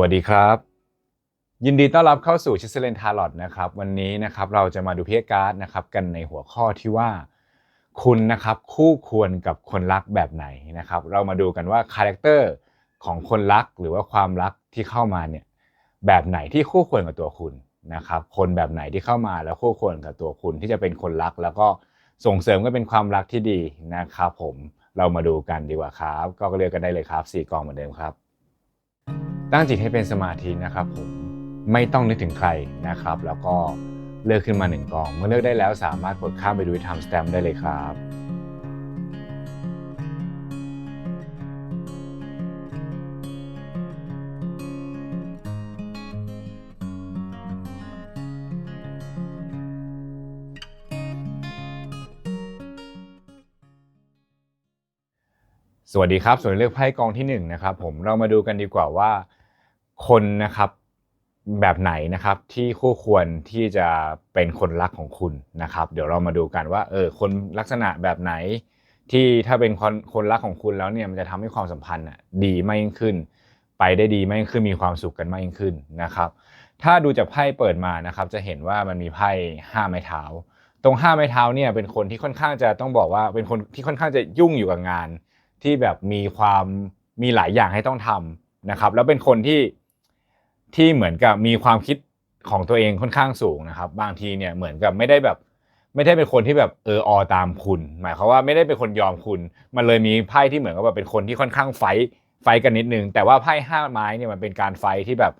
วัสดีครับ ยินดีต้อนรับเข้าสู่ชิสเลนทาร์ลอตนะครับวันนี้นะครับเราจะมาดูเพียการ์ดนะครับกันในหัวข้อที่ว่า คุณนะครับคู่ควรกับคนรักแบบไหนนะครับเรามาดูกันว่าคาแรคเตอร์ของคนรักหรือว่าความรักที่เข้ามาเนี่ยแบบไหนที่คู่ควรกับตัวคุณนะครับคนแบบไหนที่เข้ามาแล้วคู่ควรกับตัวคุณที่จะเป็นคนรัก แล้วก็ส่งเสริมก็เป็นความรักที่ดีนะครับผมเรามาดูกันดีกว่าครับ ก็เลือกกันได้เลยครับสี่กองเหมือนเดิมครับ ตั้งจิตให้เป็นสมาธินะครับผมไม่ต้องนึกถึงใครนะครับ แล้วก็เลือกขึ้นมาหนึ่งกอง เมื่อเลือกได้แล้วสามารถกดข้ามไปดูที่ทำสแตมป์ได้เลยครับสวัสดีครับส่วนเลือกไพ่กองที่หนึ่งนะครับผมเรามาดูกันดีกว่าว่า คนนะครับแบบไหนนะครับที่คู่ควรที่จะเป็นคนรักของคุณนะครับ เดี๋ยวเรามาดูกันว่าเออคนลักษณะแบบไหน ที่ถ้าเป็นคนคนรักของคุณแล้วเนี่ยมันจะทำให้ความสัมพันธ์อะดีมากยิ่งขึ้น ไปได้ดีมากยิ่งขึ้นมีความสุขกันมากยิ่งขึ้นนะครับ ถ้าดูจากไพ่เปิดมานะครับ จะเห็นว่ามันมีไพ่ห้าไม้เท้า ตรงห้าไม้เท้าเนี่ยเป็นคนที่ค่อนข้างจะต้องบอกว่าเป็นคนที่ค่อนข้างจะยุ่งอยู่กับงาน ที่แบบมีความมีหลายอย่างให้ต้องทำนะครับ แล้วเป็นคนที่ ที่เหมือนกับมีความคิดของตัวเองค่อนข้างสูงนะครับ บางทีเนี่ยเหมือนกับไม่ได้แบบ ไม่ได้เป็นคนที่แบบเอออตามคุณ หมายความว่าไม่ได้เป็นคนยอมคุณ มันเลยมีไพ่ที่เหมือนกับแบบเป็นคนที่ค่อนข้างไฟไฟกันนิดนึง แต่ว่าไพ่ห้าไม้เนี่ยมันเป็นการไฟที่แบบ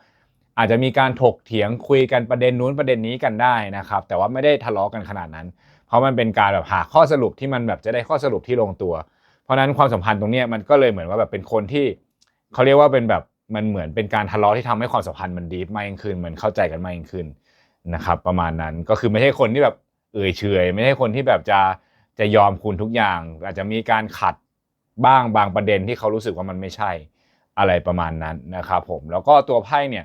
อาจจะมีการถกเถียงคุยกันประเด็นนู้นประเด็นนี้กันได้นะครับ แต่ว่าไม่ได้ทะเลาะกันขนาดนั้น เพราะมันเป็นการแบบหาข้อสรุปที่มันแบบจะได้ข้อสรุปที่ลงตัว เพราะนั้นความสัมพันธ์ตรงนี้มันก็เลยเหมือนว่าแบบเป็นคนที่เขาเรียกว่าเป็นแบบ มันเหมือนเป็นการทะเลาะที่ทำให้ความสัมพันธ์มันดีมากยิ่งขึ้นมันเข้าใจกันมากยิ่งขึ้นนะครับ ประมาณนั้นก็คือไม่ใช่คนที่แบบเอ่ยเฉยไม่ใช่คนที่แบบจะจะยอมคุณทุกอย่าง อาจจะมีการขัดบ้างบางประเด็นที่เขารู้สึกว่ามันไม่ใช่อะไรประมาณนั้นนะครับผมแล้วก็ตัวไพ่เนี่ย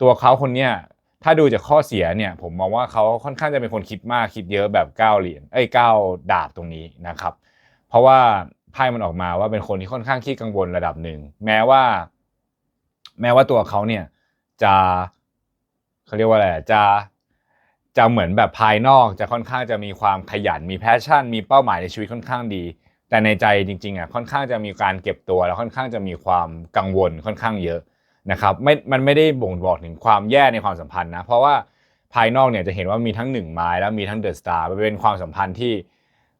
ตัวเขาคนเนี้ยถ้าดูจากข้อเสียเนี่ยผมมองว่าเขาค่อนข้างจะเป็นคนคิดมากคิดเยอะแบบก้าวเหรียญเอ้ยก้าวดาบตรงนี้นะครับ เพราะว่าไพ่มันออกมาว่าเป็นคนที่ค่อนข้างขี้กังวลระดับหนึ่งแม้ว่า แม้ว่าตัวเขาเนี่ยจะเขาเรียกว่าอะไรจะจะเหมือนแบบภายนอกจะค่อนข้างจะมีความขยันมีแพชชั่น มีเป้าหมายในชีวิตค่อนข้างดี แต่ในใจจริงๆอะค่อนข้างจะมีการเก็บตัวแล้วค่อนข้างจะมีความกังวลค่อนข้างเยอะนะครับไม่มันไม่ได้บ่งบอกถึงความแย่ในความสัมพันธ์นะเพราะว่าภายนอกเนี่ยจะเห็นว่ามีทั้งหนึ่งไม้แล้วมีทั้งเดอะสตาร์มันเป็นความสัมพันธ์ที่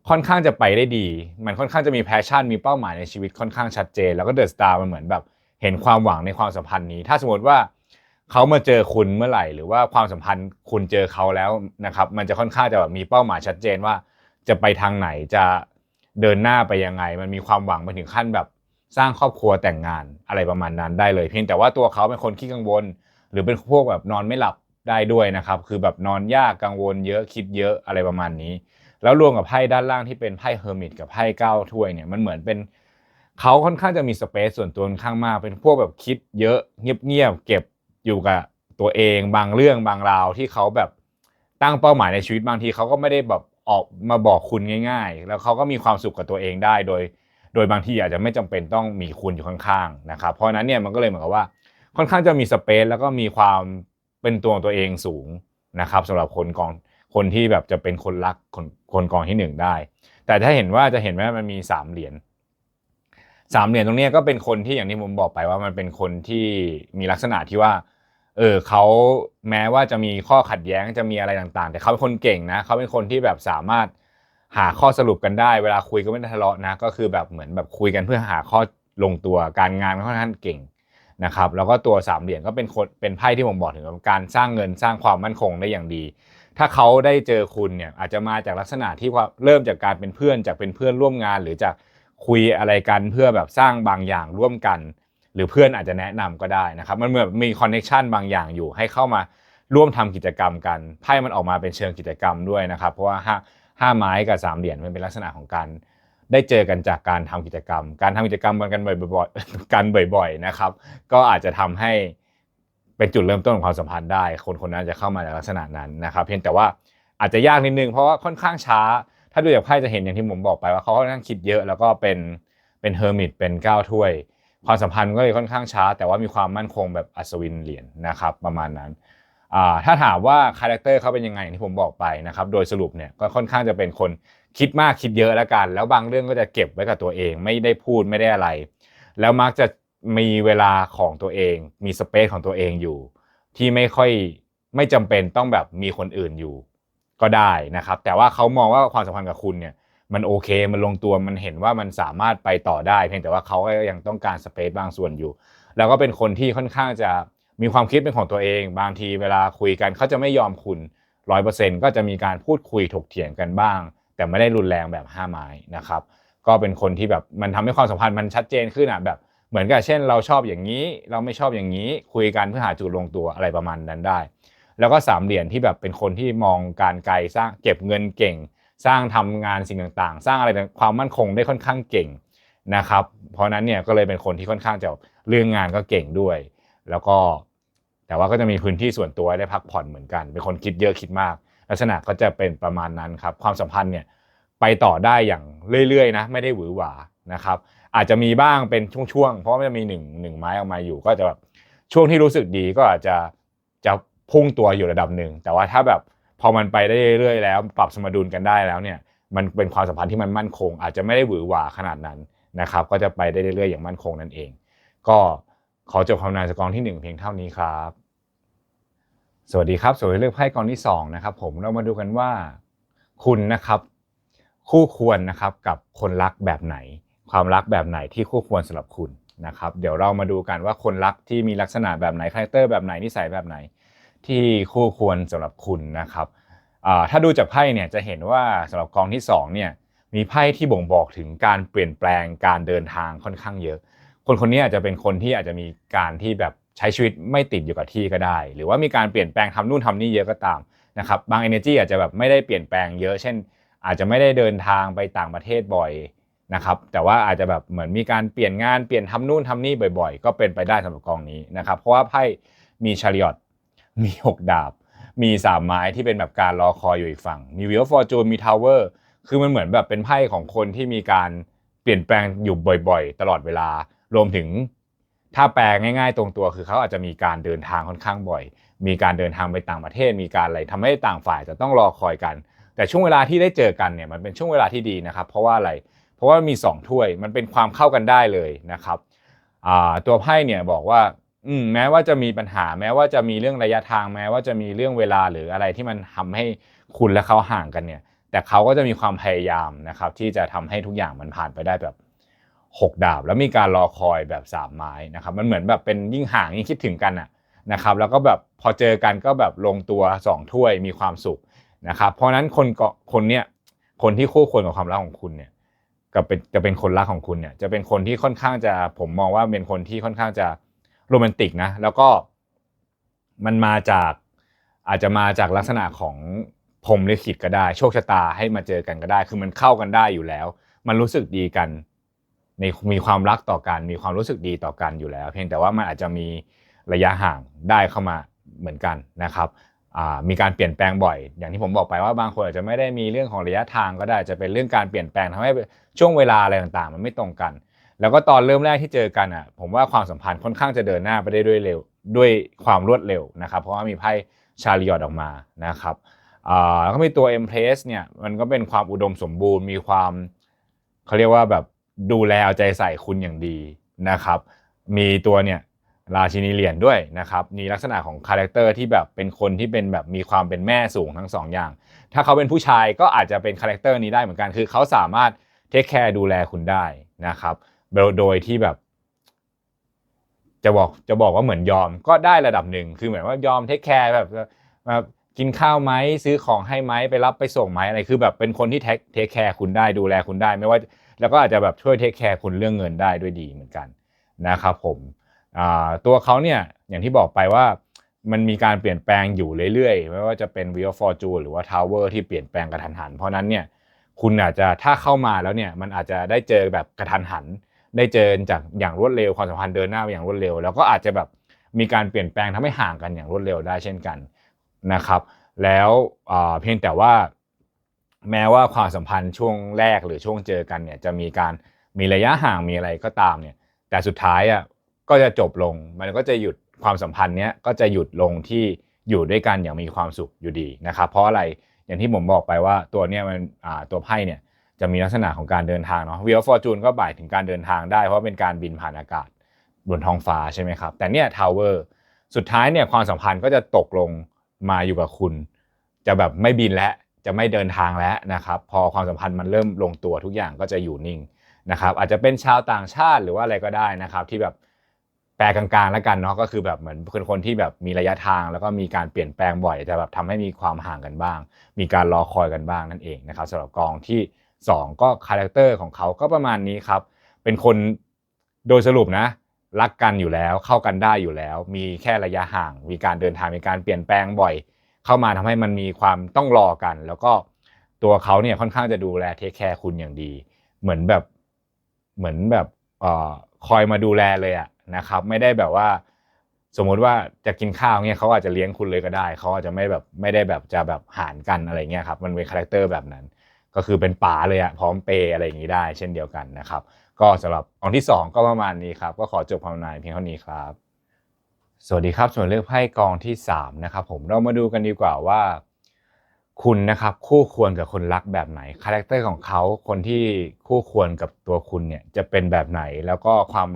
ค่อนข้างจะไปได้ดี มันค่อนข้างจะมีแพชชั่น มีเป้าหมายในชีวิตค่อนข้างชัดเจน แล้วก็เดอะสตาร์มันเหมือนแบบ เห็นความหวังในความสัมพันธ์นี้ ถ้าสมมติว่าเขามาเจอคุณเมื่อไหร่ หรือว่าความสัมพันธ์คุณเจอเขาแล้วนะครับ มันจะค่อนข้างจะแบบมีเป้าหมายชัดเจนว่า จะไปทางไหนจะเดินหน้าไปยังไง มันมีความหวังไปถึงขั้นแบบสร้างครอบครัวแต่งงานอะไรประมาณนั้นได้เลย เพียงแต่ว่าตัวเขาเป็นคนขี้กังวล หรือเป็นพวกแบบนอนไม่หลับได้ด้วยนะครับ คือแบบนอนยากกังวล เยอะคิดเยอะอะไรประมาณนี้ แล้วรวมกับไพ่ด้านล่างที่เป็นไพ่เฮอร์มิตกับไพ่เก้าถ้วยเนี่ยมันเหมือนเป็น เขาค่อนข้างจะมีสเปซส่วนตัวค่อนข้างมาก เป็นพวกแบบคิดเยอะเงียบๆเก็บอยู่กับตัวเองบางเรื่องบางราวที่เขาแบบตั้งเป้าหมายในชีวิตบางทีเขาก็ไม่ได้แบบออกมาบอกคุณง่าย ๆ แล้วเขาก็มีความสุขกับตัวเองได้โดย โดยบางทีอาจจะไม่จำเป็นต้องมีคุณอยู่ข้างๆนะครับเพราะนั้นเนี่ยมันก็เลยเหมือนกับว่า ค่อนข้างจะมีสเปซแล้วก็มีความเป็นตัวของตัวเองสูงนะครับสำหรับคนกองคนที่แบบจะเป็นคนรักคนคนกองที่หนึ่งได้ แต่ถ้าเห็นว่าจะเห็นว่ามันมีสามเหรียญ สามเหรียญตรงนี้ก็เป็นคนที่อย่างที่ผมบอกไปว่ามันเป็นคนที่มีลักษณะที่ว่า เออเขาแม้ว่าจะมีข้อขัดแย้งจะมีอะไรต่างๆ แต่เขาเป็นคนเก่งนะเขาเป็นคนที่แบบสามารถหาข้อสรุปกันได้ เวลาคุยก็ไม่ได้ทะเลาะนะ ก็คือแบบเหมือนแบบคุยกันเพื่อหาข้อลงตัวการงานค่อนข้างเก่งนะครับแล้วก็ตัวสามเหรียญก็เป็นคนเป็นไพ่ที่ผมบอกถึงการสร้างเงินสร้างความมั่นคงได้อย่างดี ถ้าเขาได้เจอคุณเนี่ยอาจจะมาจากลักษณะที่ว่าเริ่มจากการเป็นเพื่อนจากเป็นเพื่อนร่วมงาน หรือจาก คุยอะไรกันเพื่อแบบสร้างบางอย่างร่วมกัน หรือเพื่อนอาจจะแนะนำก็ได้นะครับ มันเหมือนมีคอนเนคชันบางอย่างอยู่ ให้เข้ามาร่วมทำกิจกรรมกันไพ่มันออกมาเป็นเชิงกิจกรรมด้วยนะครับ เพราะว่าห้าห้าไม้กับสามเหรียญมันเป็นลักษณะของการได้เจอกันจากการทำกิจกรรม การทำกิจกรรมกันบ่อยๆกันบ่อยๆนะครับ ก็อาจจะทำให้เป็นจุดเริ่มต้นของความสัมพันธ์ได้ คนคนนั้นจะเข้ามาในลักษณะนั้นนะครับ เพียงแต่ว่าอาจจะยากนิดนึงเพราะว่าค่อนข้างช้าาดูจากไพ่จะเห็นอย่างที่ผมบอกไปว่าเขาค่อนข้างคิดเยอะแล้วก็เป็นเป็นเฮอร์มิตเป็นก้าวถ้วย ความสัมพันธ์ก็เลยค่อนข้างช้า แต่ว่ามีความมั่นคงแบบอัศวินเหรียญนะครับประมาณนั้นถ้าถามว่าคาแรคเตอร์เขาเป็นยังไงที่ผมบอกไปนะครับโดยสรุปเนี่ยก็ค่อนข้างจะเป็นคนคิดมากคิดเยอะแล้วกัน แล้วบางเรื่องก็จะเก็บไว้กับตัวเอง ไม่ได้พูดไม่ได้อะไร แล้วมักจะมีเวลาของตัวเอง มีสเปซของตัวเองอยู่ ที่ไม่ค่อยไม่จำเป็นต้องแบบมีคนอื่นอยู่ ก็ได้นะครับ แต่ว่าเขามองว่าความสัมพันธ์กับคุณเนี่ยมันโอเค มันลงตัวมันเห็นว่ามันสามารถไปต่อได้ เพียงแต่ว่าเขาก็ยังต้องการสเปซบางส่วนอยู่ แล้วก็เป็นคนที่ค่อนข้างจะมีความคิดเป็นของตัวเอง บางทีเวลาคุยกันเขาจะไม่ยอมคุณร้อยเปอร์เซ็นก็จะมีการพูดคุยถกเถียงกันบ้าง แต่ไม่ได้รุนแรงแบบห้าไม้นะครับ ก็เป็นคนที่แบบมันทำให้ความสัมพันธ์มันชัดเจนขึ้นอะแบบเหมือนกับเช่น เราชอบอย่างนี้ เราไม่ชอบอย่างนี้คุยกันเพื่อหาจุดลงตัวอะไรประมาณนั้นได้ แล้วก็สามเหรียญที่แบบเป็นคนที่มองการไกลสร้างเก็บเงินเก่ง สร้างทำงานสิ่งต่างๆ สร้างอะไรความมั่นคงได้ค่อนข้างเก่งนะครับ เพราะนั้นเนี่ยก็เลยเป็นคนที่ค่อนข้างจะเรื่องงานก็เก่งด้วย แล้วก็แต่ว่าก็จะมีพื้นที่ส่วนตัวได้พักผ่อนเหมือนกัน เป็นคนคิดเยอะคิดมาก ลักษณะก็จะเป็นประมาณนั้นครับ ความสัมพันธ์เนี่ยไปต่อได้อย่างเรื่อยๆนะไม่ได้หวือหวานะครับ อาจจะมีบ้างเป็นช่วงๆเพราะว่ามันมีหนึ่งหนึ่งไม้ออกมาอยู่ ก็จะแบบช่วงที่รู้สึกดีก็อาจจะจะ พุ่งตัวอยู่ระดับหนึ่ง แต่ว่าถ้าแบบพอมันไปได้เรื่อยๆแล้ว ปรับสมดุลกันได้แล้วเนี่ยมันเป็นความสัมพันธ์ที่มันมั่นคง อาจจะไม่ได้หวือหวาขนาดนั้นนะครับ ก็จะไปได้เรื่อยๆอย่างมั่นคงนั่นเอง ก็ขอจบคำนายสกองที่ 1 เพียงเท่านี้ครับ สวัสดีครับสวยเลือกไพ่กองที่2นะครับผมเรามาดูกันว่า คุณนะครับ คู่ควรนะครับกับคนรักแบบไหน ความรักแบบไหนที่คู่ควรสำหรับคุณนะครับ เดี๋ยวเรามาดูกันว่าคนรักที่มีลักษณะแบบไหนคาแรคเตอร์แบบไหนนิสัยแบบไหน ที่คู่ควรสำหรับคุณนะครับถ้าดูจากไพ่เนี่ยจะเห็นว่าสำหรับกองที่2เนี่ยมีไพ่ที่บ่งบอกถึงการเปลี่ยนแปลงการเดินทางค่อนข้างเยอะ คนคนนี้อาจจะเป็นคนที่อาจจะมีการที่แบบใช้ชีวิตไม่ติดอยู่กับที่ก็ได้ หรือว่ามีการเปลี่ยนแปลงทำนู่นทำนี่เยอะก็ตามนะครับบาง energy อาจจะแบบไม่ได้เปลี่ยนแปลงเยอะ เช่น อาจจะไม่ได้เดินทางไปต่างประเทศบ่อยนะครับแต่ว่าอาจจะแบบเหมือนมีการเปลี่ยนงานเปลี่ยนทำนู่นทำนี่บ่อย ๆ ก็เป็นไปได้สำหรับกองนี้นะครับเพราะว่าไพ่มีชาริอต มี6ดาบ มีสามไม้ที่เป็นแบบการรอคอยอยู่อีกฝั่ง มีวิลฟอร์จูนมีทาวเวอร์คือมันเหมือนแบบเป็นไพ่ของคนที่มีการเปลี่ยนแปลงอยู่บ่อยๆ ตลอดเวลา รวมถึงถ้าแปลง่ายๆ ตรงตัวคือเขาอาจจะมีการเดินทางค่อนข้างบ่อย มีการเดินทางไปต่างประเทศ มีการอะไรทำให้ต่างฝ่ายจะต้องรอคอยกัน แต่ช่วงเวลาที่ได้เจอกันเนี่ยมันเป็นช่วงเวลาที่ดีนะครับ เพราะว่าอะไร เพราะว่ามี 2 ถ้วย มันเป็นความเข้ากันได้เลยนะครับตัวไพ่เนี่ยบอกว่า อืมแม้ว่าจะมีปัญหา แม้ว่าจะมีเรื่องระยะทาง แม้ว่าจะมีเรื่องเวลาหรืออะไรที่มันทำให้คุณและเขาห่างกันเนี่ย แต่เขาก็จะมีความพยายามนะครับที่จะทำให้ทุกอย่างมันผ่านไปได้แบบ6ดาบ แล้วมีการรอคอยแบบ3ไม้นะครับ มันเหมือนแบบเป็นยิ่งห่างยิ่งคิดถึงกันอะนะครับ แล้วก็แบบพอเจอกันก็แบบลงตัว2ถ้วยมีความสุขนะครับ เพราะนั้นคนเกาะคนเนี้ยคนที่คู่ควรกับความรักของคุณเนี่ยก็เป็นจะเป็นคนรักของคุณเนี่ยจะเป็นคนที่ค่อนข้างจะผมมองว่าเป็นคนที่ค่อนข้างจะ โรแมนติกนะ แล้วก็มันมาจากอาจจะมาจากลักษณะของพรมลิขิตก็ได้ โชคชะตาให้มาเจอกันก็ได้ คือมันเข้ากันได้อยู่แล้ว มันรู้สึกดีกันในมีความรักต่อกัน มีความรู้สึกดีต่อกันอยู่แล้ว เพียงแต่ว่ามันอาจจะมีระยะห่างได้เข้ามาเหมือนกันนะครับมีการเปลี่ยนแปลงบ่อย อย่างที่ผมบอกไปว่าบางคนอาจจะไม่ได้มีเรื่องของระยะทางก็ได้จะเป็นเรื่องการเปลี่ยนแปลงทำให้ช่วงเวลาอะไรต่างๆ มันไม่ตรงกัน แล้วก็ตอนเริ่มแรกที่เจอกันอะ ผมว่าความสัมพันธ์ค่อนข้างจะเดินหน้าไปได้ด้วยเร็วด้วยความรวดเร็วนะครับ เพราะว่ามีไพ่ชาลิออดออกมานะครับแล้วก็มีตัว e m p r e s s เนี่ยมันก็เป็นความอุดมสมบูรณ์ มีความเขาเรียกว่าแบบดูแลเอาใจใส่คุณอย่างดีนะครับ มีตัวเนี่ยราชินีเหรียญด้วยนะครับ มีลักษณะของคาแรคเตอร์ที่แบบเป็นคนที่เป็นแบบมีความเป็นแม่สูงทั้งสองอย่าง ถ้าเขาเป็นผู้ชายก็อาจจะเป็นคาแรคเตอร์นี้ได้เหมือนกัน คือเขาสามารถเทคแคร์ดูแลคุณได้นะครับ โดยที่แบบ จะบอกจะบอกว่าเหมือนยอมก็ได้ระดับหนึ่งคือเหมือนว่ายอมเทคแคร์แบบมากินข้าวไหมซื้อของให้ไหมไปรับไปส่งไหมอะไรคือแบบเป็นคนที่เทคเทคแคร์คุณได้ดูแลคุณได้ไม่ว่า แล้วก็อาจจะแบบช่วยเทคแคร์คุณเรื่องเงินได้ด้วยดีเหมือนกันนะครับผมตัวเขาเนี่ยอย่างที่บอกไปว่ามันมีการเปลี่ยนแปลงอยู่เรื่อยๆ ไม่ว่าจะเป็น Wheel of Fortune หรือว่า Tower ที่เปลี่ยนแปลงกระทันหัน เพราะนั้นเนี่ยคุณอาจจะถ้าเข้ามาแล้วเนี่ยมันอาจจะได้เจอแบบกระทันหัน ได้เจอจากอย่างรวดเร็วความสัมพันธ์เดินหน้าไปอย่างรวดเร็ว แล้วก็อาจจะแบบมีการเปลี่ยนแปลงทำให้ห่างกันอย่างรวดเร็วได้เช่นกันนะครับ แล้วเพียงแต่ว่า แม้ว่าความสัมพันธ์ช่วงแรกหรือช่วงเจอกันเนี่ยจะมีการมีระยะห่างมีอะไรก็ตามเนี่ย แต่สุดท้ายอะก็จะจบลงมันก็จะหยุดความสัมพันธ์เนี้ยก็จะหยุดลงที่อยู่ด้วยกันอย่างมีความสุขอยู่ดีนะครับ เพราะอะไรอย่างที่ผมบอกไปว่าตัวเนี้ยมันอ่าตัวไพ่เนี่ย จะมีลักษณะของการเดินทางเนาะวิวฟอร์จูนก็บ่ายถึงการเดินทางได้เพราะเป็นการบินผ่านอากาศบนท้องฟ้าใช่ไหมครับ แต่เนี่ยทาวเวอร์สุดท้ายเนี่ยความสัมพันธ์ก็จะตกลงมาอยู่กับคุณ จะแบบไม่บินแล้วจะไม่เดินทางแล้วนะครับ พอความสัมพันธ์มันเริ่มลงตัวทุกอย่างก็จะอยู่นิ่งนะครับ อาจจะเป็นชาวต่างชาติหรือว่าอะไรก็ได้นะครับ ที่แบบแปลกลางๆแล้วกันเนาะก็คือแบบเหมือนเป็นคนที่แบบมีระยะทาง แล้วก็มีการเปลี่ยนแปลงบ่อยจะแบบทำให้มีความห่างกันบ้าง มีการรอคอยกันบ้างนั่นเองนะครับสำหรับกองที่ 2 ก็คาแรคเตอร์ของเขาก็ประมาณนี้ครับ เป็นคนโดยสรุปนะ รักกันอยู่แล้วเข้ากันได้อยู่แล้ว มีแค่ระยะห่าง มีการเดินทางมีการเปลี่ยนแปลงบ่อย เข้ามาทำให้มันมีความต้องรอกัน แล้วก็ตัวเขาเนี่ยค่อนข้างจะดูแลเทคแคร์คุณอย่างดี เหมือนแบบเหมือนแบบออคอยมาดูแลเลยอะนะครับ ไม่ได้แบบว่าสมมุติว่าจะกินข้าวเนี่ยเขาอาจจะเลี้ยงคุณเลยก็ได้ เขาอาจจะไม่แบบไม่ได้แบบจะแบบหารกันอะไรเงี้ยครับ มันเป็นคาแรคเตอร์แบบนั้น ก็คือเป็นป๋าเลยอะพร้อมเปย์อะไรอย่างนี้ได้ เช่นเดียวกันนะครับ ก็สำหรับองที่ 2 ก็ประมาณนี้ครับ ก็ขอจบความนายเพียงเท่านี้ครับ สวัสดีครับส่วนเลือกไพ่กองที่3นะครับผมเรามาดูกันดีกว่าว่า คุณนะครับคู่ควรกับคนรักแบบไหนคาแรคเตอร์ของเขาคนที่คู่ควรกับตัวคุณเนี่ยจะเป็นแบบไหนแล้วก็ความ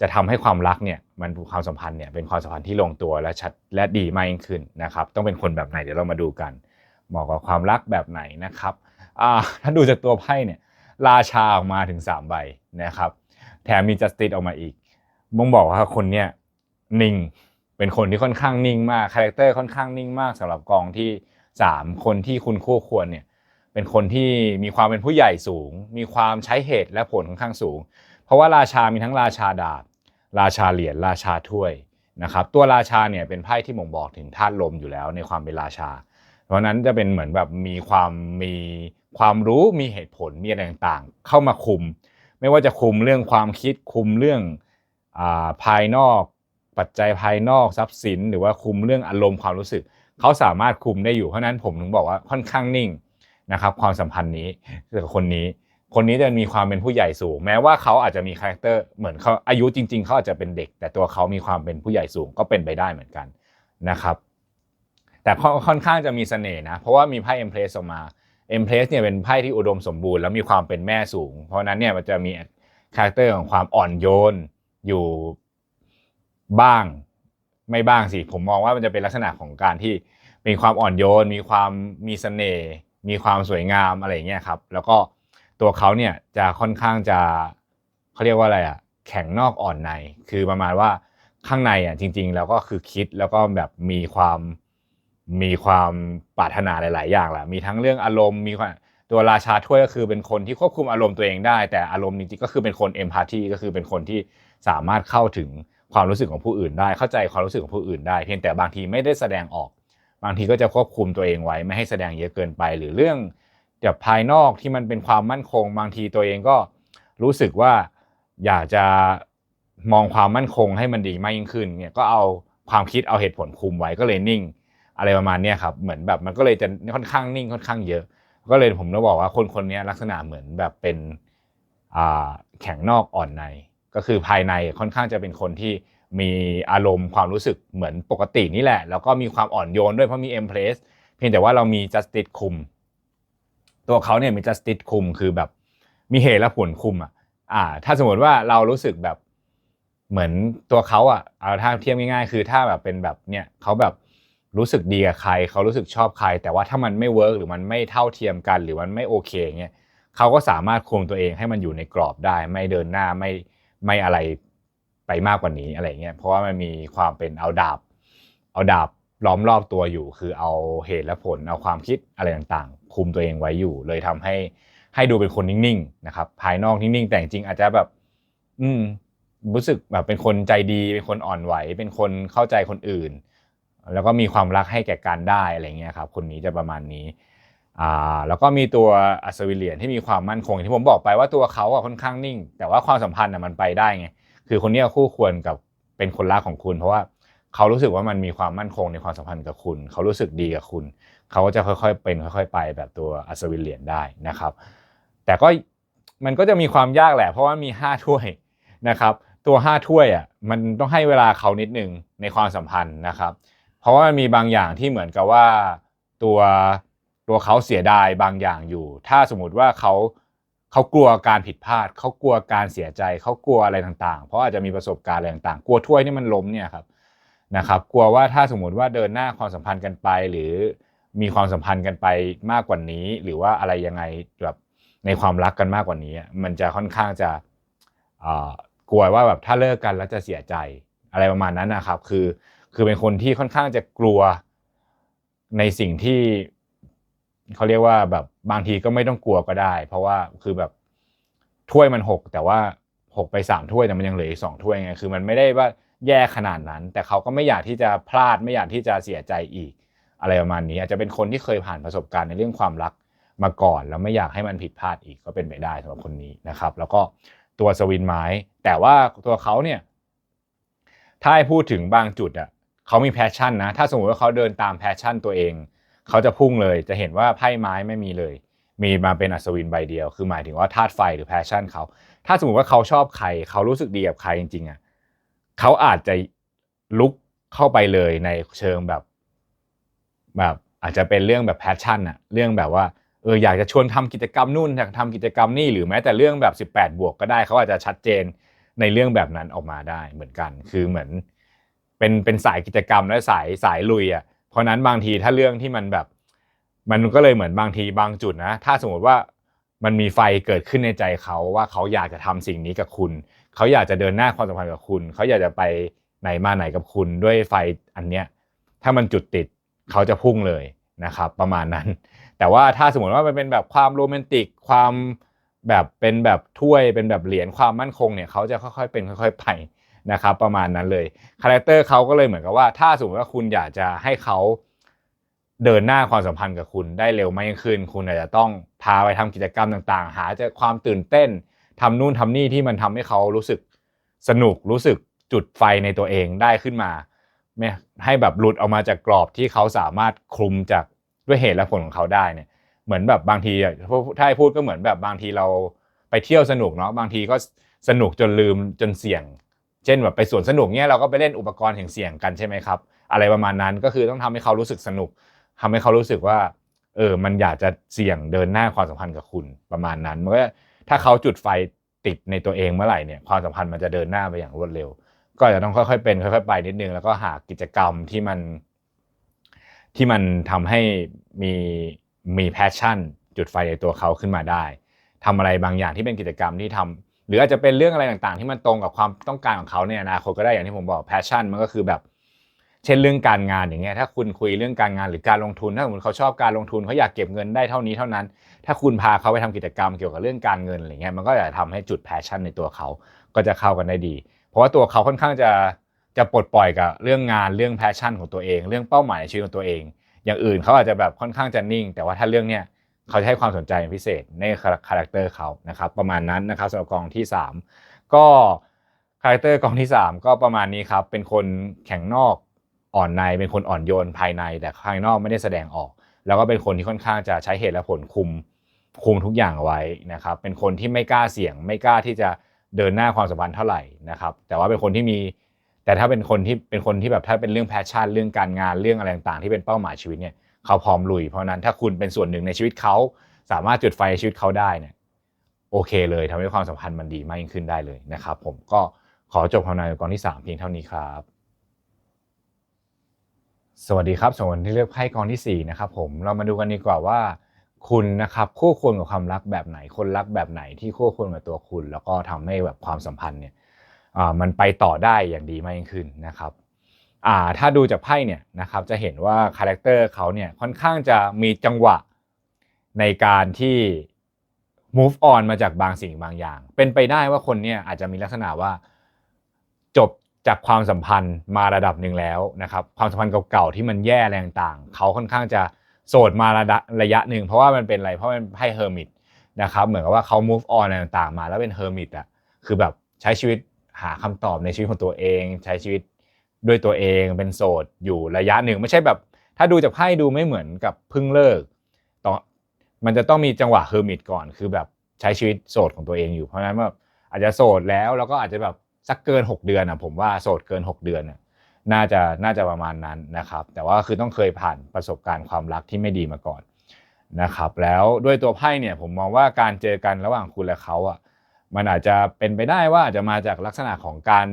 จะทำให้ความรักเนี่ยมันความสัมพันธ์เนี่ยเป็นความสัมพันธ์ที่ลงตัวและชัดและดีมากยิ่งขึ้นนะครับ ต้องเป็นคนแบบไหนเดี๋ยวเรามาดูกันเหมาะกับความรักแบบไหนนะครับ ถ้าดูจากตัวไพ่เนี่ยราชาออกมาถึง3ใบนะครับ แถมมีจัสติสออกมาอีกบ่งบอกว่าคนเนี่ยนิ่งเป็นคนที่ค่อนข้างนิ่งมากคาแรคเตอร์ค่อนข้างนิ่งมากสำหรับกองที่ 3 คนที่คุณคู่ควรเนี่ยเป็นคนที่มีความเป็นผู้ใหญ่สูง มีความใช้เหตุและผลค่อนข้างสูง เพราะว่าราชามีทั้งราชาดาบ ราชาเหรียญราชาถ้วยนะครับตัวราชาเนี่ยเป็นไพ่ที่บ่งบอกถึงธาตุลมอยู่แล้วในความเป็นราชา ราะนั้นจะเป็นเหมือนแบบมีความมีความรู้มีเหตุผลมีอะไรต่างๆ เข้ามาคุม ไม่ว่าจะคุมเรื่องความคิดคุมเรื่องอาภายนอก ปัจจัยภายนอกทรัพย์สิน หรือว่าคุมเรื่องอารมณ์ความรู้สึก เขาสามารถคุมได้อยู่เพราะนั้นผมถึงบอกว่าค่อนข้างนิ่งนะครับ ความสัมพันธ์นี้กับคนนี้ คนนี้จะมีความเป็นผู้ใหญ่สูง แม้ว่าเขาอาจจะมีคาแรคเตอร์เหมือนเขาอายุจริง ๆเขาอาจจะเป็นเด็ก แต่ตัวเขามีความเป็นผู้ใหญ่สูงก็เป็นไปได้เหมือนกันนะครับ แต่ค่อนข้างจะมีเสน่ห์นะ เพราะว่ามีไพ่เอ็มเพลสออกมาเอ็มเพลสเนี่ยเป็นไพ่ที่อุดมสมบูรณ์แล้วมีความเป็นแม่สูง เพราะนั้นเนี่ยมันจะมีคาแรคเตอร์ของความอ่อนโยนอยู่บ้างไม่บ้างสิ ผมมองว่ามันจะเป็นลักษณะของการที่มีความอ่อนโยน มีความมีเสน่ห์มีความสวยงามอะไรอย่างเงี้ยครับ แล้วก็ตัวเขาเนี่ยจะค่อนข้างจะเขาเรียกว่าอะไรอะแข็งนอกอ่อนใน คือประมาณว่าข้างในอะจริง ๆ แล้วก็คือคิดแล้วก็แบบมีความ มีความปรารถนาหลาย ๆ อย่างแหละมีทั้งเรื่องอารมณ์มีตัวราชาถ้วยก็คือเป็นคนที่ควบคุมอารมณ์ตัวเองได้ แต่อารมณ์จริงๆก็คือเป็นคนเอมพัตตีก็คือเป็นคนที่สามารถเข้าถึงความรู้สึกของผู้อื่นได้ เข้าใจความรู้สึกของผู้อื่นได้เพียงแต่บางทีไม่ได้แสดงออก บางทีก็จะควบคุมตัวเองไว้ไม่ให้แสดงเยอะเกินไป หรือเรื่องแบบภายนอกที่มันเป็นความมั่นคง บางทีตัวเองก็รู้สึกว่าอยากจะมองความมั่นคงให้มันดีมากยิ่งขึ้นเนี่ยก็เอาความคิดเอาเหตุผลคุมไว้ก็เลยนิ่ง อะไรประมาณนี้ครับเหมือนแบบมันก็เลยจะค่อนข้างนิ่งค่อนข้างเยอะ ก็เลยผมต้องบอกว่าคนคนนี้ลักษณะเหมือนแบบเป็นแข็งนอกอ่อนใน ก็คือภายในค่อนข้างจะเป็นคนที่มีอารมณ์ความรู้สึกเหมือนปกตินี่แหละ แล้วก็มีความอ่อนโยนด้วยเพราะมีเอ็มเพลสเพียงแต่ว่าเรามีจัสติสคุม ตัวเขาเนี่ยมีจัสติสคุมคือแบบมีเหตุและผลคุมอะอ่า ถ้าสมมติว่าเรารู้สึกแบบเหมือนตัวเขาอะเอาถ้าเทียบง่ายๆ คือถ้าแบบเป็นแบบเนี่ยเขาแบบ รู้สึกดีกับใคร เขารู้สึกชอบใคร แต่ว่าถ้ามันไม่เวิร์กหรือมันไม่เท่าเทียมกัน หรือมันไม่โอเคเงี้ยเขาก็สามารถคุมตัวเองให้มันอยู่ในกรอบได้ ไม่เดินหน้าไม่ไม่อะไรไปมากกว่านี้อะไรเงี้ยเพราะว่ามันมีความเป็นเอาดาบ เอาดาบล้อมรอบตัวอยู่ คือเอาเหตุและผลเอาความคิดอะไรต่างๆ คุมตัวเองไว้อยู่ เลยทำให้ให้ดูเป็นคนนิ่งๆนะครับภายนอกนิ่งๆ แต่จริงๆอาจจะแบบ อืมรู้สึกแบบเป็นคนใจดีเป็นคนอ่อนไหว เป็นคนเข้าใจคนอื่น แล้วก็มีความรักให้แก่การได้อะไรเงี้ยครับคนนี้จะประมาณนี้อ่าแล้วก็มีตัวอัศวินเหรียญที่มีความมั่นคงที่ผมบอกไปว่าตัวเขาอะค่อนข้างนิ่ง แต่ว่าความสัมพันธ์อะมันไปได้ไงคือคนนี้คู่ควรกับเป็นคนรักของคุณ เพราะว่าเขารู้สึกว่ามันมีความมั่นคงในความสัมพันธ์กับคุณ เขารู้สึกดีกับคุณ เขาก็จะค่อยๆเป็นค่อย ๆ ไปแบบตัวอัศวินเหรียญได้นะครับ แต่ก็มันก็จะมีความยากแหละ เพราะว่ามี 5 ถ้วยนะครับ ตัวห้าถ้วยอะมันต้องให้เวลาเขานิดนึงในความสัมพันธ์นะครับ เพราะว่ามันมีบางอย่างที่เหมือนกับว่าตัวตัวเขาเสียดายบางอย่างอยู่ ถ้าสมมติว่าเขาเขากลัวการผิดพลาด เขากลัวการเสียใจ เขากลัวอะไรต่างๆ เพราะอาจจะมีประสบการณ์อะไรต่างๆ กลัวถ้วยนี่มันล้มเนี่ยครับนะครับ กลัวว่าถ้าสมมติว่าเดินหน้าความสัมพันธ์กันไป หรือมีความสัมพันธ์กันไปมากกว่านี้ หรือว่าอะไรยังไงแบบในความรักกันมากกว่านี้ มันจะค่อนข้างจะกลัวว่าแบบถ้าเลิกกันแล้วจะเสียใจอะไรประมาณนั้นนะครับ คือ คือเป็นคนที่ค่อนข้างจะกลัวในสิ่งที่เขาเรียกว่าแบบบางทีก็ไม่ต้องกลัวก็ได้ เพราะว่าคือแบบถ้วยมันหกแต่ว่าหกไปสามถ้วยแต่มันยังเหลืออีกสองถ้วยไงคือมันไม่ได้ว่าแย่ขนาดนั้น แต่เขาก็ไม่อยากที่จะพลาดไม่อยากที่จะเสียใจอีก อะไรประมาณนี้ อาจจะเป็นคนที่เคยผ่านประสบการณ์ในเรื่องความรักมาก่อน แล้วไม่อยากให้มันผิดพลาดอีกก็เป็นไปได้สำหรับคนนี้นะครับ แล้วก็ตัวสวินไม้ แต่ว่าตัวเขาเนี่ยถ้าให้พูดถึงบางจุดอะ เขามีแพชชั่นนะ ถ้าสมมติว่าเขาเดินตามแพชชั่นตัวเอง เขาจะพุ่งเลย จะเห็นว่าไพ่ไม้ไม่มีเลย มีมาเป็นอัศวินใบเดียว คือหมายถึงว่าธาตุไฟหรือแพชชั่นเขา ถ้าสมมติว่าเขาชอบใคร เขารู้สึกดีกับใครจริงๆอะเขาอาจจะลุกเข้าไปเลยในเชิงแบบ แบบอาจจะเป็นเรื่องแบบแพชชั่นอะเรื่องแบบว่าเอออยากจะชวนทำกิจกรรมนู่นอยากทำกิจกรรมนี่หรือแม้แต่เรื่องแบบ 18 บวกก็ได้เขาอาจจะชัดเจนในเรื่องแบบนั้นออกมาได้เหมือนกัน คือเหมือน เป็นเป็นสายกิจกรรมและสายสายลุยอะเพราะนั้นบางทีถ้าเรื่องที่มันแบบ มันก็เลยเหมือนบางทีบางจุดนะ ถ้าสมมติว่ามันมีไฟเกิดขึ้นในใจเขาว่าเขาอยากจะทำสิ่งนี้กับคุณ เขาอยากจะเดินหน้าความสัมพันธ์กับคุณ เขาอยากจะไปไหนมาไหนกับคุณด้วยไฟอันเนี้ยถ้ามันจุดติดเขาจะพุ่งเลยนะครับ ประมาณนั้น แต่ว่าถ้าสมมติว่ามันเป็นแบบความโรแมนติกความแบบเป็นแบบถ้วยเป็นแบบเหรียญความมั่นคงเนี่ยเขาจะค่อยๆเป็นค่อย ๆ ไป นะครับประมาณนั้นเลยคาแรคเตอร์เขาก็เลยเหมือนกับว่า ถ้าสมมติว่าคุณอยากจะให้เขาเดินหน้าความสัมพันธ์กับคุณได้เร็วมากยิ่งขึ้น คุณอาจจะต้องพาไปทำกิจกรรมต่างๆ หาจะความตื่นเต้นทำนู่นทำนี่ที่มันทำให้เขารู้สึกสนุกรู้สึกจุดไฟในตัวเองได้ขึ้นมาไม่ให้แบบหลุดออกมาจากกรอบที่เขาสามารถคลุมจากด้วยเหตุและผลของเขาได้เนี่ยเหมือนแบบบางทีถ้าให้พูดก็เหมือนแบบบางทีเราไปเที่ยวสนุกเนาะบางทีก็สนุกจนลืมจนเสี่ยง เช่นแบบไปสวนสนุกเนี่ยเราก็ไปเล่นอุปกรณ์แห่งเสี่ยงกันใช่ไหมครับ อะไรประมาณนั้นก็คือต้องทำให้เขารู้สึกสนุกทำให้เขารู้สึกว่าเออมันอยากจะเสี่ยงเดินหน้าความสัมพันธ์กับคุณประมาณนั้นเมื่อถ้าเขาจุดไฟติดในตัวเองเมื่อไหร่เนี่ยความสัมพันธ์มันจะเดินหน้าไปอย่างรวดเร็ว ก็จะต้องค่อยๆเป็นค่อยๆไปนิดนึงแล้วก็หากิจกรรมที่มัน ที่มันทำให้มีมีแพชชั่น จุดไฟในตัวเขาขึ้นมาได้ทำอะไรบางอย่างที่เป็นกิจกรรมที่ทำ หรืออาจจะเป็นเรื่องอะไรต่างๆ ที่มันตรงกับความต้องการของเขาในอนาคตก็ได้อย่างที่ผมบอกแพชชั่นมันก็คือแบบ เช่นเรื่องการงานอย่างเงี้ยถ้าคุณคุยเรื่องการงานหรือการลงทุน ถ้าสมมติเขาชอบการลงทุนเขาอยากเก็บเงินได้เท่านี้เท่านั้น ถ้าคุณพาเขาไปทำกิจกรรมเกี่ยวกับเรื่องการเงินอะไรเงี้ยมันก็จะทำให้จุดแพชชั่นในตัวเขาก็จะเข้ากันได้ดี เพราะว่าตัวเขาค่อนข้างจะจะปลดปล่อยกับเรื่องงานเรื่องแพชชั่นของตัวเอง เรื่องเป้าหมายในชีวิตของตัวเอง อย่างอื่นเขาอาจจะแบบค่อนข้างจะนิ่ง แต่ว่าถ้าเรื่องเนี้ย เขาจะให้ความสนใจพิเศษในคาแรคเตอร์เขานะครับประมาณนั้นนะครับสำหรับกองที่ 3 ก็คาแรคเตอร์กองที่ 3 ก็ประมาณนี้ครับเป็นคนแข็งนอกอ่อนในเป็นคนอ่อนโยนภายใน แต่ภายนอกไม่ได้แสดงออก แล้วก็เป็นคนที่ค่อนข้างจะใช้เหตุและผลคุมคุมทุกอย่างเอาไว้นะครับเป็นคนที่ไม่กล้าเสี่ยง ไม่กล้าที่จะเดินหน้าความสัมพันธ์เท่าไหร่นะครับแต่ว่าเป็นคนที่มีแต่ถ้าเป็นคนที่เป็นคนที่แบบถ้าเป็นเรื่องแพชชั่นเรื่องการงานเรื่องอะไรต่างๆที่เป็นเป้าหมายชีวิตเนี่ย เขาพร้อมลุย เพราะนั้นถ้าคุณเป็นส่วนหนึ่งในชีวิตเขาสามารถจุดไฟในชีวิตเขาได้เนี่ยโอเคเลยทำให้ความสัมพันธ์มันดีมากยิ่งขึ้นได้เลยนะครับผมก็ขอจบคำนายกองที่ 3 เพียงเท่านี้ครับ สวัสดีครับสำหรับที่เลือกไพ่กองที่ 4 นะครับผมเรามาดูกันดีกว่าว่า คุณนะครับคู่ควรกับความรักแบบไหน คนรักแบบไหนที่คู่ควรกับตัวคุณ แล้วก็ทำให้แบบความสัมพันธ์เนี่ยมันไปต่อได้อย่างดีมากยิ่งขึ้นนะครับ ถ้าดูจากไพ่เนี่ยนะครับจะเห็นว่าคาแรคเตอร์เขาเนี่ยค่อนข้างจะมีจังหวะในการที่ move on มาจากบางสิ่งบางอย่าง เป็นไปได้ว่าคนเนี่ยอาจจะมีลักษณะว่าจบจากความสัมพันธ์มาระดับหนึ่งแล้วนะครับความสัมพันธ์เก่าๆที่มันแย่แรงต่างเขาค่อนข้างจะโสดมาระะระยะหนึ่งเพราะว่ามันเป็นอะไรเพราะมันไพ่เฮอร์มิตนะครับเหมือนกับว่าเขา move on อะไรต่างๆ มาแล้วเป็นเฮอร์มิตอะคือแบบใช้ชีวิตหาคำตอบในชีวิตของตัวเอง ใช้ชีวิต ด้วยตัวเองเป็นโสดอยู่ระยะหนึ่ง ไม่ใช่แบบ ถ้าดูจากไพ่ดูไม่เหมือนกับพึ่งเลิกต่อมันจะต้องมีจังหวะเฮอร์มิตก่อนคือแบบใช้ชีวิตโสดของตัวเองอยู่เพราะฉะนั้นแบบอาจจะโสดแล้วแล้วก็อาจจะแบบสักเกิน 6 เดือนอะผมว่าโสดเกิน 6 เดือนน่ะน่าจะน่าจะประมาณนั้นนะครับ แต่ว่าคือต้องเคยผ่านประสบการณ์ความรักที่ไม่ดีมาก่อนนะครับ แล้วด้วยตัวไพ่เนี่ยผมมองว่าการเจอกันระหว่างคุณและเขาอะมันอาจจะเป็นไปได้ว่าอาจจะมาจากลักษณะของการ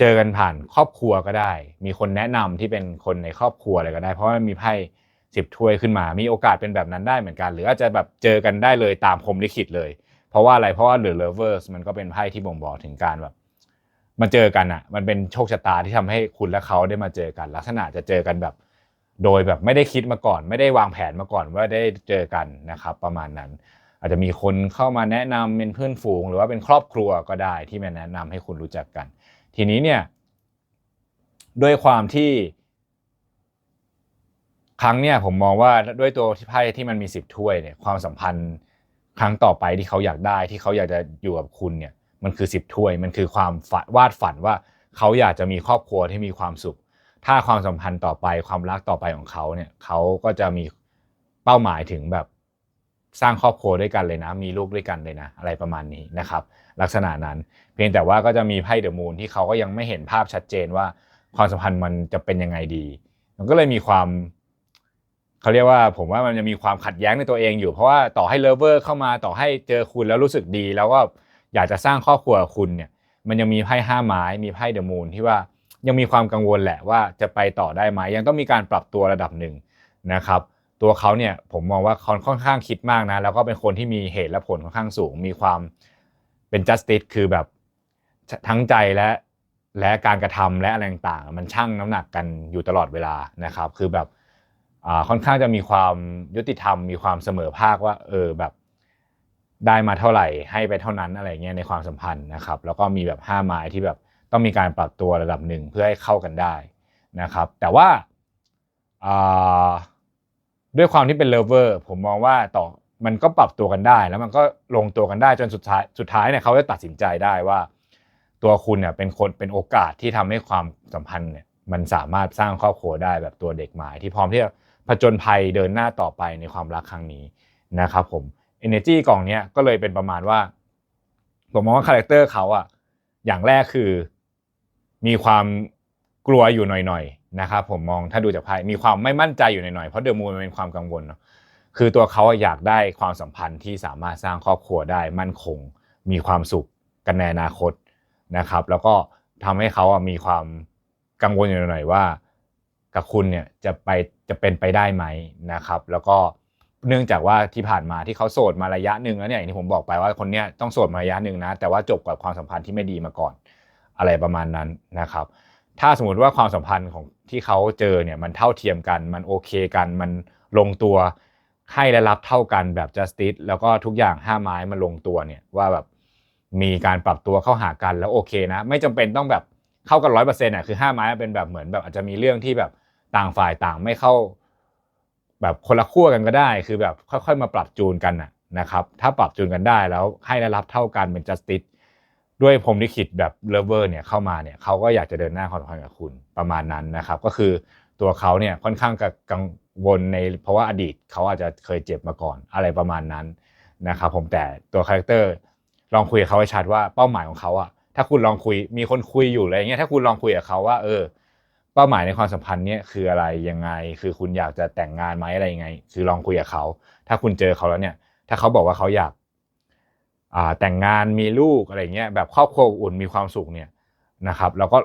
เจอกันผ่านครอบครัวก็ได้ มีคนแนะนำที่เป็นคนในครอบครัวอะไรก็ได้ เพราะว่ามีไพ่สิบถ้วยขึ้นมา มีโอกาสเป็นแบบนั้นได้เหมือนกัน หรืออาจจะแบบเจอกันได้เลยตามพรหมลิขิตเลย เพราะว่าอะไร เพราะว่าหรือ lovers มันก็เป็นไพ่ที่บ่งบอกถึงการแบบมาเจอกันอะ มันเป็นโชคชะตาที่ทำให้คุณและเขาได้มาเจอกัน ลักษณะจะเจอกันแบบ โดยแบบไม่ได้คิดมาก่อน ไม่ได้วางแผนมาก่อนว่าได้เจอกันนะครับ ประมาณนั้น อาจจะมีคนเข้ามาแนะนำเป็นเพื่อนฝูง หรือว่าเป็นครอบครัวก็ได้ที่มาแนะนำให้คุณรู้จักกัน ทีนี้เนี่ยด้วยความที่ครั้งเนี่ยผมมองว่าด้วยตัวที่ไพ่ที่มันมีสิบถ้วยเนี่ยความสัมพันธ์ครั้งต่อไปที่เขาอยากได้ที่เขาอยากจะอยู่กับคุณเนี่ยมันคือสิบถ้วย มันคือความฝันวาดฝันว่าเขาอยากจะมีครอบครัวที่มีความสุข ถ้าความสัมพันธ์ต่อไปความรักต่อไปของเขาเนี่ยเขาก็จะมีเป้าหมายถึงแบบสร้างครอบครัวด้วยกันเลยนะ มีลูกด้วยกันเลยนะ อะไรประมาณนี้นะครับ ลักษณะนั้น เพียงแต่ว่าก็จะมีไพ่เดอะมูนที่เขาก็ยังไม่เห็นภาพชัดเจนว่าความสัมพันธ์มันจะเป็นยังไงดี มันก็เลยมีความเขาเรียกว่าผมว่ามันจะมีความขัดแย้งในตัวเองอยู่เพราะว่าต่อให้เลเวอร์เข้ามาต่อให้เจอคุณแล้วรู้สึกดี แล้วก็อยากจะสร้างครอบครัวคุณเนี่ยมันยังมีไพ่ห้าไม้มีไพ่เดอะมูนที่ว่ายังมีความกังวลแหละว่าจะไปต่อได้ไหมยังต้องมีการปรับตัวระดับหนึ่งนะครับตัวเขาเนี่ยผมมองว่าเขาค่อนข้างคิดมากนะแล้วก็เป็นคนที่มีเหตุและผลค่อนข้างสูง มีความ เป็น justice คือแบบทั้งใจและและการกระทำและอะไรต่างๆ มันชั่งน้ำหนักกันอยู่ตลอดเวลานะครับ คือแบบค่อนข้างจะมีความยุติธรรมมีความเสมอภาคว่า เออแบบได้มาเท่าไหร่ให้ไปเท่านั้นอะไรเงี้ยในความสัมพันธ์นะครับ แล้วก็มีแบบห้าไม้ที่แบบต้องมีการปรับตัวระดับหนึ่งเพื่อให้เข้ากันได้นะครับ แต่ว่าด้วยความที่เป็นเลเวอร์ผมมองว่าต่อ มันก็ปรับตัวกันได้ แล้วมันก็ลงตัวกันได้จนสุดท้ายสุดท้ายเนี่ยเขาจะตัดสินใจได้ว่า ตัวคุณเนี่ยเป็นคนเป็นโอกาสที่ทำให้ความสัมพันธ์เนี่ยมันสามารถสร้างครอบครัวได้แบบตัวเด็กหมาย ที่พร้อมที่จะผจญภัยเดินหน้าต่อไปในความรักครั้งนี้นะครับผม Energy กล่องเนี้ยก็เลยเป็นประมาณว่าผมมองว่าคาแรคเตอร์เขาอะอย่างแรกคือ มีความกลัวอยู่หน่อยๆนะครับผมมองถ้าดูจากไพ่มีความไม่มั่นใจอยู่หน่อยๆเพราะเดอะมูนมันเป็นความกังวลเนาะ คือตัวเขาอยากได้ความสัมพันธ์ที่สามารถสร้างครอบครัวได้มั่นคง มีความสุขกันในอนาคตนะครับ แล้วก็ทำให้เขาอะมีความกังวลอยู่หน่อยว่า กับคุณเนี่ยจะไปจะเป็นไปได้ไหมนะครับ แล้วก็เนื่องจากว่าที่ผ่านมาที่เขาโสดมาระยะหนึ่งแล้วเนี่ยอย่างที่ผมบอกไปว่าคนเนี้ยต้องโสดมาระยะหนึ่งนะแต่ว่าจบกับความสัมพันธ์ที่ไม่ดีมาก่อนอะไรประมาณนั้นนะครับ ถ้าสมมติว่าความสัมพันธ์ของที่เขาเจอเนี่ยมันเท่าเทียมกัน มันโอเคกัน มันลงตัว ให้และรับเท่ากันแบบ justice แล้วก็ทุกอย่างห้าไม้มันลงตัวเนี่ยว่าแบบมีการปรับตัวเข้าหากันแล้วโอเคนะ ไม่จำเป็นต้องแบบเข้ากันร้อยเปอร์เซ็นต์อะคือห้าไม้เป็นแบบเหมือนแบบอาจจะมีเรื่องที่แบบต่างฝ่ายต่างไม่เข้า แบบคนละขั้วกันก็ได้ คือแบบค่อยๆ มาปรับจูนกันนะครับ ถ้าปรับจูนกันได้แล้วให้และรับเท่ากันเป็น justice ด้วยผมลิขิตแบบเลเวอร์เนี่ยเข้ามาเนี่ยเขาก็อยากจะเดินหน้าความสัมพันธ์กับคุณประมาณนั้นนะครับ ก็คือตัวเขาเนี่ยค่อนข้างกัง วลในเพราะว่าอดีตเขาอาจจะเคยเจ็บมาก่อนอะไรประมาณนั้นนะครับผมแต่ตัวคาแรคเตอร์ลองคุยกับเขาให้ชัดว่าเป้าหมายของเขาอะถ้าคุณลองคุยมีคนคุยอยู่อะไรเงี้ยถ้าคุณลองคุยกับเขาว่า เออ เป้าหมายในความสัมพันธ์เนี่ยคืออะไรยังไง คือคุณอยากจะแต่งงานไหมอะไรยังไง คือลองคุยกับเขาถ้าคุณเจอเขาแล้วเนี่ย ถ้าเขาบอกว่าเขาอยากแต่งงานมีลูกอะไรเงี้ยแบบครอบครัวอุ่นมีความสุขเนี่ยนะครับ แล้วก็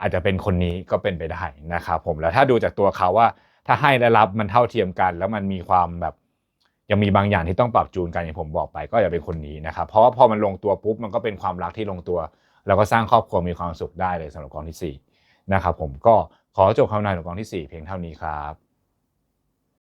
อาจจะเป็นคนนี้ก็เป็นไปได้นะครับ ผมแล้วถ้าดูจากตัวเขาว่า ถ้าให้และรับมันเท่าเทียมกัน แล้วมันมีความแบบยังมีบางอย่างที่ต้องปรับจูนกันอย่างผมบอกไป ก็อย่าเป็นคนนี้นะครับเพราะว่าพอมันลงตัวปุ๊บมันก็เป็นความรักที่ลงตัว แล้วก็สร้างครอบครัวมีความสุขได้เลยสำหรับกองที่4นะครับผมก็ขอจบคำนายของกองที่ 4 เพียงเท่านี้ครับ